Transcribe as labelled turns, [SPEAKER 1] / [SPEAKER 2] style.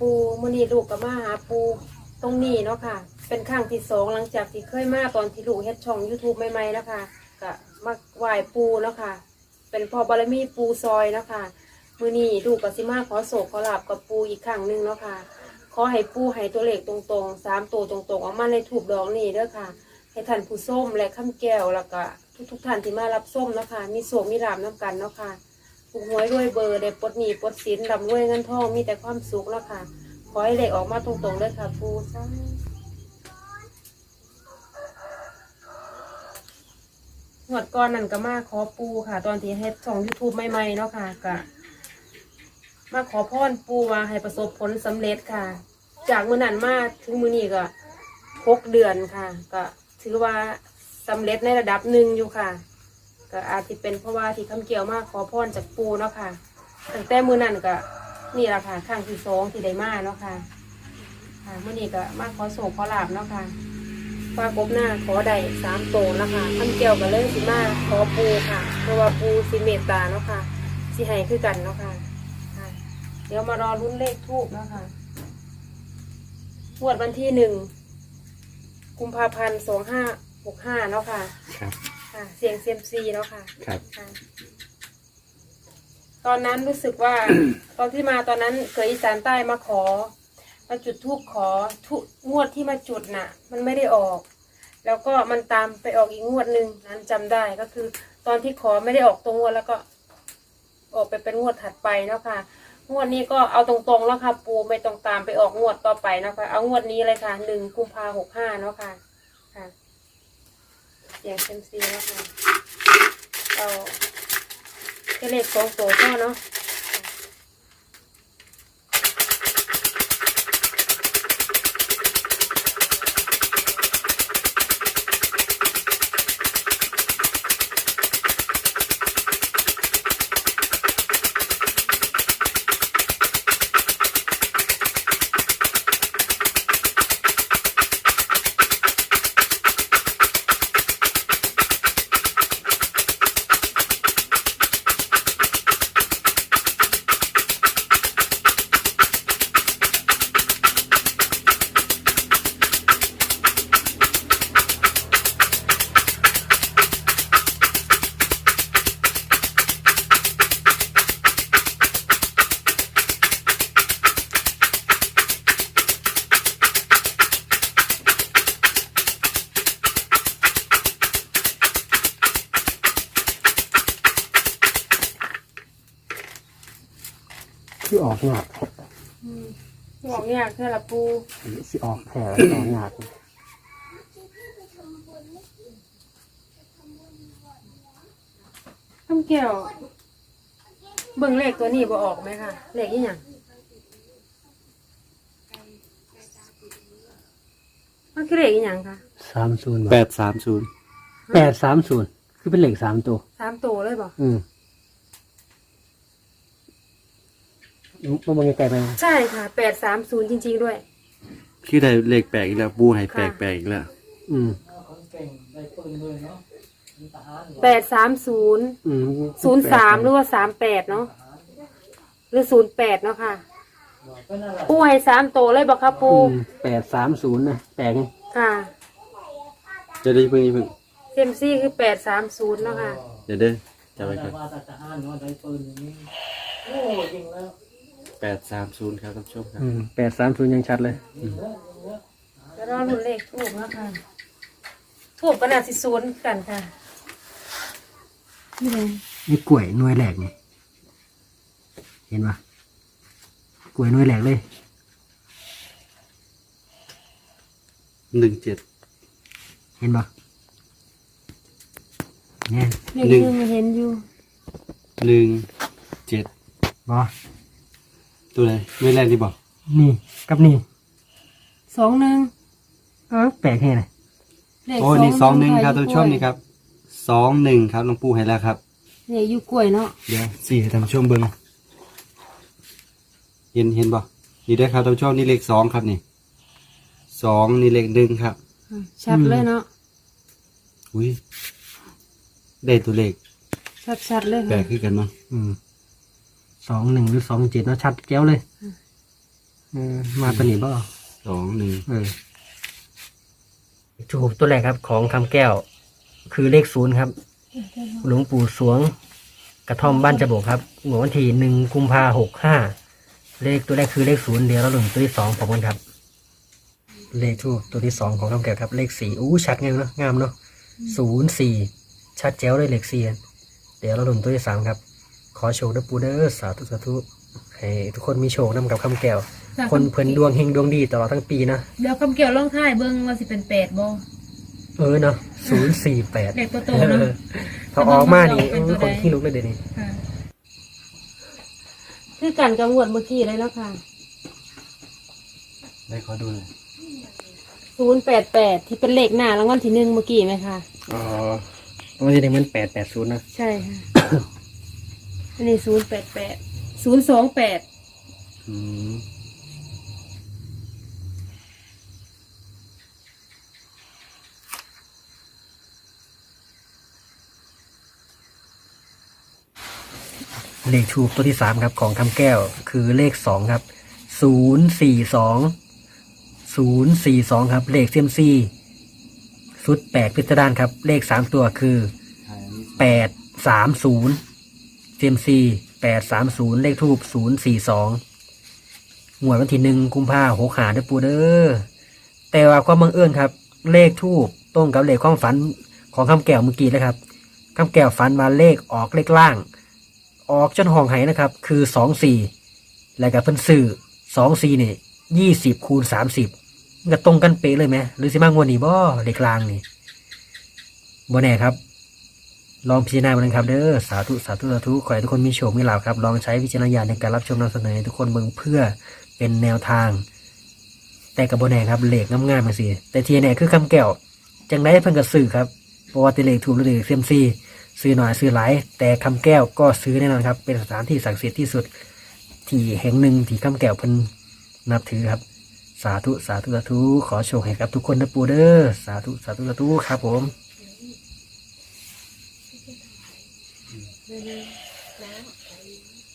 [SPEAKER 1] ปูมื่อนี้ลูกกับมาหาปูตรงนี้เนาะค่ะ เป็นครั้งที่สองหลังจากที่เคยมาตอนที่ลูกเฮ็ดช่อง YouTube ใหม่ๆแล้วค่ะก็มาไหว้ปูเนาะค่ะ เป็นพ่อบารมีปูซอยเนาะค่ะมื่อนี้ลูกกับสิมาขอโศกขอลาบกับปูอีกครั้งหนึ่งเนาะค่ะ ขอให้ปูให้ตัวเลขตรงๆสามตัวตรงๆออกมาในถูกดอกนี่เด้อค่ะ ให้ท่านผู้ส้มและข้ามแก้วแล้วก็ทุกๆท่านที่มารับส้มเนาะค่ะมีโศกมีรามน้ำกันเนาะค่ะ ถูกหวยรวยเบอร์ได้ปลดหนี้ปลดสินลำรวยเงินทองมีแต่ความสุขแล้วค่ะ ขอให้เลขออกมาตรงๆเลยค่ะปูซ่าหวดก้อนนั่นก็มาขอปูค่ะ ตอนที่เฮ็ดช่องยูทูบใหม่ๆเนาะค่ะก็มาขอพรปูว่าให้ประสบผลสำเร็จค่ะ จากมือนั้นมาถึงมือนี้ก็หกเดือนค่ะ ก็ถือว่าสำเร็จในระดับหนึ่งอยู่ค่ะ ก็อาจจะเป็นเพราะว่าที่คำเกี่ยวมากขอพรจากปูเนาะค่ะตั้งแต่มือนั่นก็นี่แหละค่ะข้างที่สองที่ได้มาเนาะค่ะค่ะเมื่อนี้ก็มาขอโศกขอลาบเนาะค่ะฟ้ากบหน้าขอได้สามโตนะคะคำเกี่ยวก็เลยสิมาขอปูค่ะ เพราะว่าปูสิเมตตาเนาะค่ะสิให้คือกันเนาะค่ะค่ะเดี๋ยวมารอรุ่นเลขทูบเนาะค่ะงวดวันที่หนึ่งกุมภาพันธ์สองห้าหกห้าเนาะค่ะ
[SPEAKER 2] ครับ
[SPEAKER 1] ค่ะ เสียงเซียมซีแล้วค่ะ
[SPEAKER 2] ครับ
[SPEAKER 1] ค่ะ ตอนนั้นรู้สึกว่า ตอนที่มาตอนนั้นเคยอีสานใต้มาขอ มาจุดทูบขอทุกงวดที่มาจุดน่ะ มันไม่ได้ออก แล้วก็มันตามไปออกอีกงวดหนึ่งนั้นจำได้ก็คือ ตอนที่ขอไม่ได้ออกตรงงวดแล้วก็ ออกไปเป็นงวดถัดไปเนาะค่ะ งวดนี้ก็เอาตรงๆแล้วค่ะปูไม่ต้องตามไปออกงวดต่อไปเนาะคะเอางวดนี้เลยค่ะหนึ่งกุมภาหกห้าเนาะค่ะค่ะ เสียงเซมซีแล้วค่ะเราแค่เลขสองตัวพ่อเนาะ
[SPEAKER 2] ที่ออกหยาด
[SPEAKER 1] อืมบอกเนี่ยคือละปู
[SPEAKER 2] สิออกแผลออกหยาด
[SPEAKER 1] คำเกี่ยวเบิ่งเลขตัวนี้บ่ออกไหมค่ะเลขอีหยังมันคือเลขอีหยังคะ
[SPEAKER 2] สามศูนย์
[SPEAKER 3] แปดสามศูนย์
[SPEAKER 2] แปดสามศูนย์คือเป็นเหล็กสามตัว
[SPEAKER 1] สามตัวเลยบ่
[SPEAKER 2] อืม มันมันไกลไป
[SPEAKER 1] ใช่ค่ะแปดสามศูนย์จริง ๆ ด้วย
[SPEAKER 3] คือได้เลขแปลกอีกแล้วปูให้แปลกแปลกอีกแล้ว
[SPEAKER 2] อืม
[SPEAKER 1] แปดสามศูนย์
[SPEAKER 2] อืม
[SPEAKER 1] ศูนย์สามหรือว่าสามแปดเนาะหรือศูนย์แปดเนาะค่ะ ปูให้สามตัวเลยบ่ครับปู
[SPEAKER 2] แปดสามศูนย์นะแปลกไง
[SPEAKER 1] ค่ะ
[SPEAKER 3] จะได้เพิ่งนี้เพิ่ง
[SPEAKER 1] เซมซี่คือแปดสามศูนย์เนาะค่ะ
[SPEAKER 3] เดี๋ยวเด้อจะไปกัน แปดสามศูนย์ครับท่านผู้ชมครับ
[SPEAKER 2] อืมแปดสามศูนย์ยังชัดเลย
[SPEAKER 1] แล้วรอรุ่นเลขทูบนะคะทูบก็น่าสิศูนย์กันค่ะนี่เลย
[SPEAKER 2] นี่กล้วยหน่วยแหลกนี่เห็นปะกล้วยหน่วยแหลกเลย
[SPEAKER 3] หนึ่งเจ็ด
[SPEAKER 2] เห็นปะเนี่ย
[SPEAKER 1] เลขหนึ่งเห็นอยู่
[SPEAKER 3] หนึ่งเจ็ด
[SPEAKER 2] บอ
[SPEAKER 3] ตัวไหนไม่แรกดีบอก
[SPEAKER 2] นี่กับนี่
[SPEAKER 1] สองหนึ่ง
[SPEAKER 2] เออแปลกแค่ไหน
[SPEAKER 1] เลข
[SPEAKER 3] โอ้นี่สองหนึ่งครับะท่านผู้ชมนี่ครับสองหนึ่งครับหลวงปู่ให้แล้วครับ
[SPEAKER 1] เนี่ยอยู่กล้วยเนาะ
[SPEAKER 3] เดี๋ยวสี่ให้ท่านผู้ชมเบิ้งเห็นเห็นบ่นี่ได้อครับท่านผู้ชมนี่เลขสองครับนี่สองนี่เลขหนึ่งครับ
[SPEAKER 1] อะชัดเลยเนาะ
[SPEAKER 3] อุ้ยได้ตัวเลข
[SPEAKER 1] ชัดชัดๆเลย
[SPEAKER 3] แปล
[SPEAKER 1] ค่ะ
[SPEAKER 3] กขึ้นกันเนาะ
[SPEAKER 2] อืม สองหนึ่งหรือสองเจ็ดเนาะชัดแก้วเลยอืมมาตัวนี้บ่
[SPEAKER 3] สองหนึ่ง
[SPEAKER 2] เออถูกตัวแรกครับ ของคำแก้ว คือเลขศูนย์ครับ หลวงปู่สวง กระท่อมบ้านจบกครับหัววันที่หนึ่งกุมภาหกห้าเลขตัวแรกคือเลขศูนย์เดียวแล้วหลุมตัวที่สองผมกันครับ เลขทูบตัวที่สองของคำแก้วครับ เลขสี่อู้ชัดงามเนาะงามเนาะศูนย์สี่ชัดแจ๋วเลยเลขสี่เดี๋ยวเราหลุมตัวที่สามครับ ขอโชคเด้อปูเด้อสาธุสาธุให้ทุกคนมีโชคนำกับคำแก้ว
[SPEAKER 4] ค่ะ
[SPEAKER 2] คนเพิ่นดวงเฮงดวงดีตลอดทั้งปีนะ
[SPEAKER 4] เดี๋ยวคำเกี่ยวล่องท้ายเบิ้งว่าสิเป็นแปดบ่
[SPEAKER 2] เออเนาะศูนย์สี่แปด
[SPEAKER 4] เด็กตัวโตเนาะ
[SPEAKER 2] ถ้าออกมานี่
[SPEAKER 4] เป็นตัว
[SPEAKER 2] คน
[SPEAKER 4] ใด
[SPEAKER 2] ที่ลุกเลยเดี๋ยวนี้
[SPEAKER 4] ค่ะ
[SPEAKER 1] คือกันกับงวดเมื่อกี้เลยเนาะค่ะ
[SPEAKER 3] ได้ขอดูหน่อย
[SPEAKER 1] ศูนย์แปดแปดที่เป็นเลขหน้ารางวัลที่หนึ่งเมื่อกี้ไหมคะ
[SPEAKER 2] อ๋อมันจะได้มันแปดแปดศูนย์นะ
[SPEAKER 1] ใช่ค่ะ อันนี้ศูนย์แปดแปดศูนย์สองแปด
[SPEAKER 3] อืม
[SPEAKER 2] เลขทูบตัวที่สามครับของคำแก้วคือเลขสองครับศูนย์สี่สองศูนย์สี่สองครับ เลขเซียมซีสุดแปดพิสดารครับ เลขสามตัวคือ
[SPEAKER 3] ถ่ายอันนี้
[SPEAKER 2] แปดสามศูนย์ เซียมซีแปดสามศูนย์เลขทูบศูนย์สี่สองหวยวันที่หนึ่งกุมภาหกหาเด้อปูเด้อแต่ว่าความบังเอิญครับ เลขทูบตรงกับเลขความฝันของคำแก้วเมื่อกี้เลยครับคำแก้วฝันมาเลขออกเลขล่าง ออกจนห้องไหนะครับ คือสองสี่แล้วกับเพิ่นซื้อสองสี่เนี่ยยี่สิบคูณสามสิบมันก็ตรงกันเป๊ะเลยไหมหรือสิมางวดนี้บ่เลขล่างนี่บ่แน่ครับ ลองพิจารณาดูนะครับเด้อสาธุสาธุสาธุขอให้ทุกคนมีโชคมีลาภครับ ลองใช้วิจารณญาณในการรับชมนำเสนอให้ทุกคนเบิ่งเพื่อเป็นแนวทาง แต่กับโบแน่ครับเหลขงามๆมาสิแต่ทีแน่คือคำแก้วจังไดเพิ่นก็ซื้อครับเพราะว่าติเลขถูกหรือเซียมซีซื้อหน่อยซื้อหลาย แต่คำแก้วก็ซื้อแน่นอนครับ เป็นสถานที่ศักดิ์สิทธิ์ที่สุด ที่แห่งหนึ่งที่คำแก้วเพิ่นนับถือครับสาธุสาธุสาธุขอโชคให้กับทุกคนนะปูเด้อสาธุสาธุสาธุครับผม
[SPEAKER 1] 嗯ย่